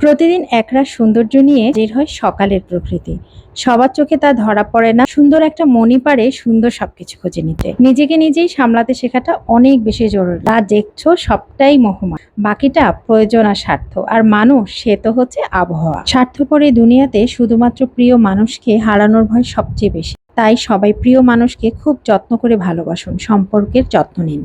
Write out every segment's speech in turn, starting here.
প্রতিদিন একরাশ সৌন্দর্য নিয়ে বের হয় সকালের প্রকৃতি। সবার চোখে তা ধরা পড়ে না। সুন্দর একটা মনি পারে সুন্দর সবকিছু খুঁজে নিতে। নিজেকে নিজেই সামলাতে শেখাটা অনেক বেশি জরুরি। তা দেখছ সবটাই মহমান। বাকিটা প্রয়োজন আর স্বার্থ। আর মানুষ, সে তো হচ্ছে আবহাওয়া। স্বার্থপর এই দুনিয়াতে শুধুমাত্র প্রিয় মানুষকে হারানোর ভয় সবচেয়ে বেশি। তাই সবাই প্রিয় মানুষকে খুব যত্ন করে ভালোবাসুন। সম্পর্কের যত্ন নিন।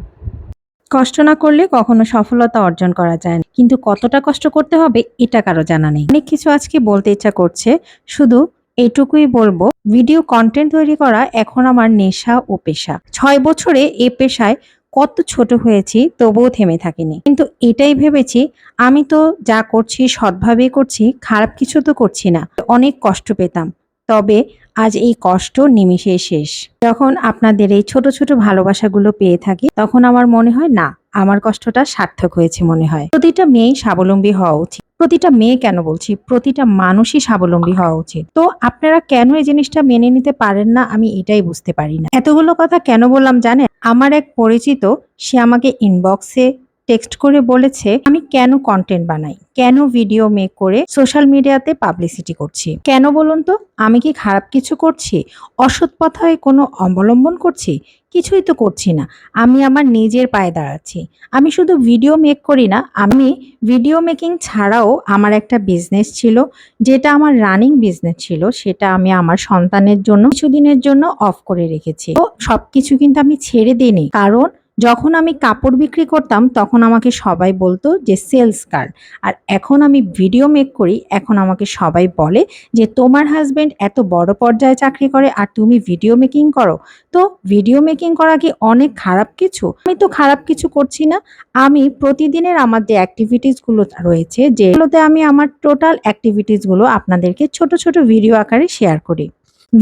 কষ্ট না করলে কখনো সফলতা অর্জন করা যায় না। কিন্তু কতটা কষ্ট করতে হবে, এটা কারও জানা নেই। অনেক কিছু আজকে বলতে ইচ্ছা করছে। শুধু এটুকুই বলব, ভিডিও কন্টেন্ট তৈরি করা এখন আমার নেশা ও পেশা। ছয় বছরে এ পেশায় কত ছোট হয়েছি, তবুও থেমে থাকিনি। কিন্তু এটাই ভেবেছি, আমি তো যা করছি, সৎভাবেই করছি, খারাপ কিছু তো করছি না। অনেক কষ্ট পেতাম। তবে আজ এই কষ্ট নিমিষে শেষ। যখন আপনাদের এই ছোট ছোট ভালোবাসাগুলো পেয়ে থাকি, তখন আমার মনে হয়, না, আমার কষ্টটা সার্থক হয়েছে, মনে হয়। প্রতিটা মেয়েই স্বাবলম্বী হওয়া উচিত। প্রতিটা মেয়ে কেন বলছি? প্রতিটা মানুষই স্বাবলম্বী হওয়া উচিত। তো আপনারা কেন এই জিনিসটা মেনে নিতে পারেন না? আমি এটাই বুঝতে পারি না। এতগুলো কথা কেন বললাম জানেন? আমার এক পরিচিত, সে আমাকে ইনবক্সে টেক্সট করে বলেছে, আমি কেন কন্টেন্ট বানাই? কেন ভিডিও মেক করে সোশ্যাল মিডিয়াতে পাবলিসিটি করছি? কেন বলুন তো, আমি কি খারাপ কিছু করছি? অসৎ পথায় কোনো অবলম্বন করছি? কিছুই তো করছি না। আমি আমার নিজের পায়ে দাঁড়াচ্ছি। আমি শুধু ভিডিও মেক করি না, আমি ভিডিও মেকিং ছাড়াও আমার একটা বিজনেস ছিল, যেটা আমার রানিং বিজনেস ছিল, সেটা আমি আমার সন্তানের জন্য কিছুদিনের জন্য অফ করে রেখেছি। তো সব কিছু কিন্তু আমি ছেড়ে দিইনি। কারণ যখন আমি কাপড় বিক্রি করতাম, তখন আমাকে সবাই বলতো যে, সেলস গার্ল আর এখন আমি ভিডিও মেক করি, এখন আমাকে সবাই বলে যে, তোমার হাজব্যান্ড এত বড় পর্যায়ে চাকরি করে আর তুমি ভিডিও মেকিং করো। তো ভিডিও মেকিং করা কি অনেক খারাপ কিছু? আমি তো খারাপ কিছু করছি না। আমি প্রতিদিনের আমার যে অ্যাক্টিভিটিসগুলো রয়েছে, যেগুলোতে আমি আমার টোটাল অ্যাক্টিভিটিসগুলো আপনাদেরকে ছোট ছোট ভিডিও আকারে শেয়ার করি।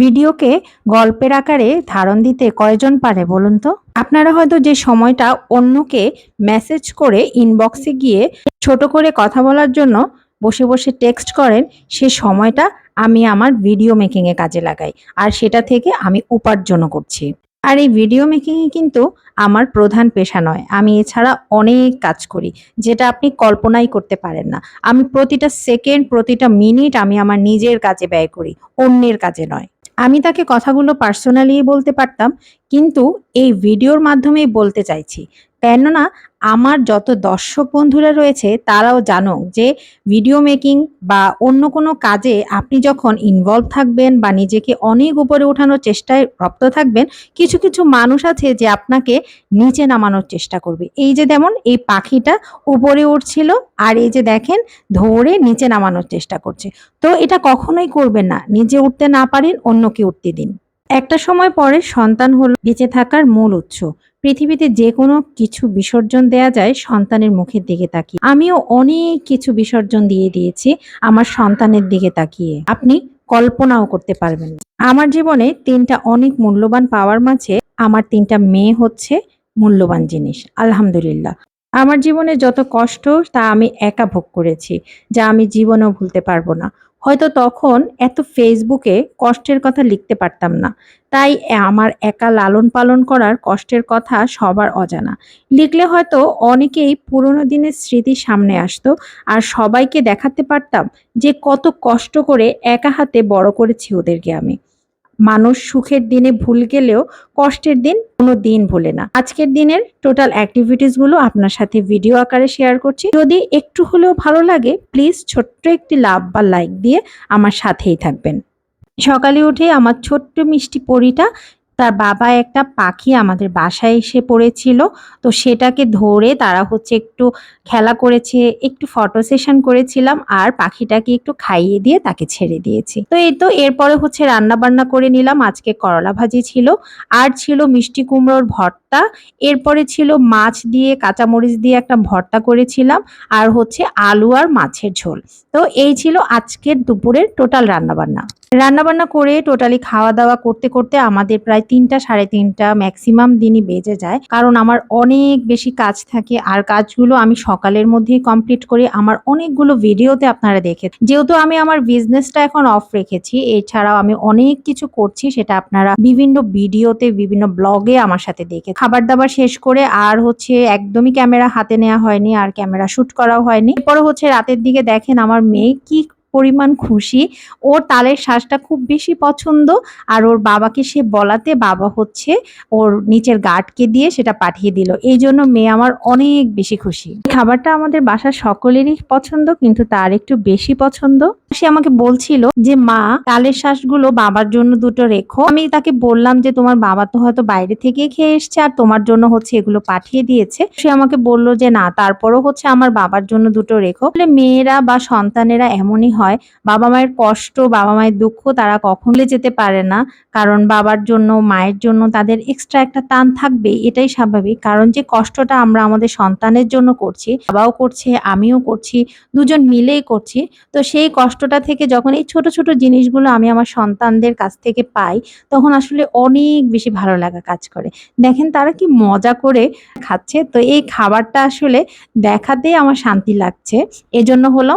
ভিডিওকে গল্পের আকারে ধারণ দিতে কয়জন পারে বলুন তো? আপনারা হয়তো যে সময়টা অন্যকে মেসেজ করে ইনবক্সে গিয়ে ছোট করে কথা বলার জন্য বসে বসে টেক্সট করেন, সে সময়টা আমি আমার ভিডিও মেকিংয়ে কাজে লাগাই। আর সেটা থেকে আমি উপার্জনও করছি। আর এই ভিডিও মেকিংয়ে কিন্তু আমার প্রধান পেশা নয়। আমি এছাড়া অনেক কাজ করি, যেটা আপনি কল্পনাই করতে পারেন না। আমি প্রতিটা সেকেন্ড প্রতিটা মিনিট আমি আমার নিজের কাজে ব্যয় করি, অন্যের কাজে নয়। আমি তাকে কথাগুলো পার্সোনালি বলতে পারতাম কিন্তু এই ভিডিওর মাধ্যমেই বলতে চাইছি। কেননা আমার যত দর্শক বন্ধুরা রয়েছে তারাও জানো যে ভিডিও মেকিং বা অন্য কোনো কাজে আপনি যখন ইনভলভ থাকবেন বা নিজেকে অনেক উপরে ওঠানোর চেষ্টায় রপ্ত থাকবেন, কিছু কিছু মানুষ আছে যে আপনাকে নিচে নামানোর চেষ্টা করবে। এই যে যেমন এই পাখিটা উপরে উঠছিল আর এই যে দেখেন ধরে নিচে নামানোর চেষ্টা করছে। তো এটা কখনোই করবেন না। নিজে উঠতে না পারেন, অন্যকে উঠতে দিন। একটা সময় পরে সন্তান হলো বেঁচে থাকার মূল উৎস। পৃথিবীতে যে কোনো কিছু বিসর্জন দেয়া যায় সন্তানের মুখের দিকে তাকিয়ে। আমিও অনেক কিছু বিসর্জন দিয়ে দিয়েছি আমার সন্তানের দিকে তাকিয়ে। আপনি কল্পনাও করতে পারবেন আমার জীবনে তিনটা অনেক মূল্যবান পাওয়ার মাঝে আমার তিনটা মেয়ে হচ্ছে মূল্যবান জিনিস। আলহামদুলিল্লাহ। আমার জীবনে যত কষ্ট তা আমি একা ভোগ করেছি, যা আমি জীবনেও ভুলতে পারব না। হয়তো তখন এত ফেসবুকে কষ্টের কথা লিখতে পারতাম না। তাই আমার একা লালন পালন করার কষ্টের কথা সবার অজানা। লিখলে হয়তো অনেকেই পুরনো দিনের স্মৃতি সামনে আসতো আর সবাইকে দেখাতে পারতাম যে কত কষ্ট করে একা হাতে বড় করেছি ওদেরকে আমি। মানুষ সুখের দিনে ভুল গেলেও কষ্টের দিন কোনো দিন ভুলে না। আজকের দিনের টোটাল অ্যাক্টিভিটিসগুলো আপনার সাথে ভিডিও আকারে শেয়ার করছি। যদি একটু হলেও ভালো লাগে প্লিজ ছোট্ট একটি লাভ বা লাইক দিয়ে আমার সাথেই থাকবেন। সকালে উঠে আমার ছোট্ট মিষ্টি পরিটা তার বাবা একটা পাখি আমাদের বাসায় এসে পড়েছিল। তো সেটাকে ধরে তারা হচ্ছে একটু খেলা করেছে, একটু ফটো সেশন করেছিলাম আর পাখিটাকে একটু খাইয়ে দিয়ে তাকে ছেড়ে দিয়েছি। তো এই তো এরপরে হচ্ছে রান্না বান্না করে নিলাম। আজকে করলা ভাজি ছিল। আর ছিল মিষ্টি কুমড়োর ভর্তা। এরপরে ছিল মাছ দিয়ে, কাঁচামরিচ দিয়ে একটা ভর্তা করেছিলাম আর হচ্ছে আলু আর মাছের ঝোল। তো এই ছিল আজকের দুপুরের টোটাল রান্না বান্না রান্নাবান্না করে টোটালি খাওয়া দাওয়া করতে করতে আমাদের প্রায় তিনটা, সাড়ে তিনটা ম্যাক্সিমাম দিনই বেজে যায়। কারণ আমার অনেক বেশি কাজ থাকে আর কাজগুলো আমি সকালের মধ্যেই কমপ্লিট করি। আমার অনেকগুলো ভিডিওতে আপনারা দেখে যেহেতু আমি আমার বিজনেসটা এখন অফ রেখেছি, এছাড়াও আমি অনেক কিছু করছি সেটা আপনারা বিভিন্ন ভিডিওতে বিভিন্ন ব্লগে আমার সাথে দেখে খাবার দাবার শেষ করে আর হচ্ছে একদমই ক্যামেরা হাতে নেওয়া হয়নি, আর ক্যামেরা শ্যুট করাও হয়নি। এরপরে হচ্ছে রাতের দিকে দেখেন আমার মেয়ে কি পরিমাণ খুশি। ওর তালের শ্বাসটা খুব বেশি পছন্দ আর ওর বাবাকে সে বলাতে বাবা হচ্ছে ওর নিচের গার্ডকে দিয়ে সেটা পাঠিয়ে দিল। এই জন্য মেয়ে আমার অনেক বেশি খুশি। খাবারটা আমাদের বাসার সকলেরই পছন্দ কিন্তু তার একটু বেশি পছন্দ। সে আমাকে বলছিল যে, মা, তালের শ্বাসগুলো বাবার জন্য দুটো রেখো। আমি তাকে বললাম যে, তোমার বাবা তো হয়তো বাইরে থেকে খেয়ে এসছে আর তোমার জন্য হচ্ছে এগুলো পাঠিয়ে দিয়েছে। সে আমাকে বলল যে, না, তারপরও হচ্ছে আমার বাবার জন্য দুটো রেখো। মেয়েরা বা সন্তানেরা এমনই হয়। বাবা মায়ের কষ্ট, বাবা মায়ের দুঃখ তারা কখন যেতে পারে না। কারণ বাবার জন্য, মায়ের জন্য তাদের এক্সট্রা একটা টান থাকবে, এটাই স্বাভাবিক। কারণ যে কষ্টটা আমরা আমাদের সন্তানের জন্য করছি, বাবাও করছে, আমিও করছি, দুজন মিলেই করছি, তো সেই কষ্টটা থেকে যখন এই ছোট ছোট জিনিসগুলো আমি আমার সন্তানদের কাছ থেকে পাই, তখন আসলে অনেক বেশি ভালো লাগা কাজ করে। দেখেন তারা কি মজা করে খাচ্ছে, তো এই খাবারটা আসলে দেখাতেই আমার শান্তি লাগছে। এজন্য হলো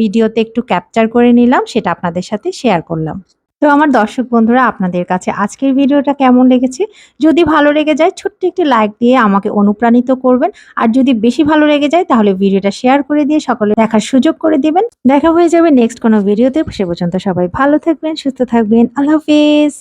ভিডিওতে একটু ক্যাপচার করে নিলাম, সেটা আপনাদের সাথে শেয়ার করলাম। তো আমার দর্শক বন্ধুরা, আপনাদের কাছে আজকের ভিডিওটা কেমন লেগেছে? যদি ভালো লেগে যায়, ছোট্ট একটি লাইক দিয়ে আমাকে অনুপ্রাণিত করবেন। আর যদি বেশি ভালো লেগে যায়, তাহলে ভিডিওটা শেয়ার করে দিয়ে সকলে দেখার সুযোগ করে দিবেন। দেখা হয়ে যাবে নেক্সট কোনো ভিডিওতে। সে পর্যন্ত সবাই ভালো থাকবেন, সুস্থ থাকবেন। আল্লাহ হাফিজ।